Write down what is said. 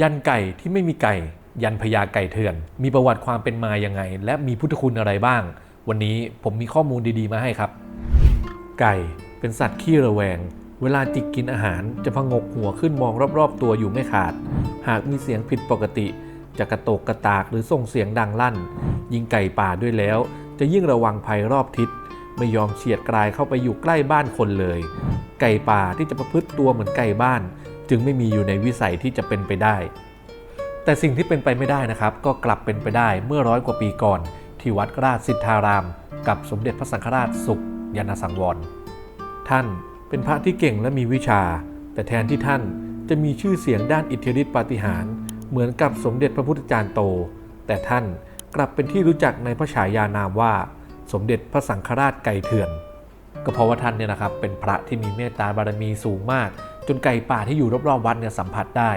ยันไก่ที่ไม่มีไก่ ยันพญาไก่เถื่อน มีประวัติความเป็นมายังไง และมีพุทธคุณอะไรบ้าง วันนี้ผมมีข้อมูลดีๆมาให้ครับ ไก่เป็นสัตว์ขี้ระแวง เวลาจิกกินอาหารจะพงกหัวขึ้นมองรอบๆ ตัวอยู่ไม่ขาด หากมีเสียงผิดปกติ จะกระโตกกระตากหรือส่งเสียงดังลั่น ยิงไก่ป่าด้วยแล้ว จะยิ่งระวังภัยรอบทิศไม่ยอมเฉียดกลายเข้าไปอยู่ใกล้บ้านคนเลย ไก่ป่าที่จะประพฤติตัวเหมือนไก่บ้าน จึงไม่มีอยู่ในวิสัยที่จะเป็นไปได้ แต่สิ่งที่เป็นไปไม่ได้นะครับ ก็กลับเป็นไปได้เมื่อร้อยกว่าปีก่อน ที่วัดราชสิทธาราม กับสมเด็จพระสังฆราชสุขยานสังวร ท่านเป็นพระที่เก่งและมีวิชา แต่แทนที่ท่านจะมีชื่อเสียงด้านอิทธิฤทธิปาฏิหาริย์เหมือนกับสมเด็จพระพุทธจารย์โต แต่ท่านกลับเป็นที่รู้จักในพระฉายานามว่า สมเด็จพระสังฆราชไก่เถื่อน ก็เพราะว่าท่านเนี่ยนะครับเป็นพระที่มีเมตตาบารมีสูงมาก จนไก่ป่าที่อยู่รอบๆวัดเนี่ยสัมผัสได้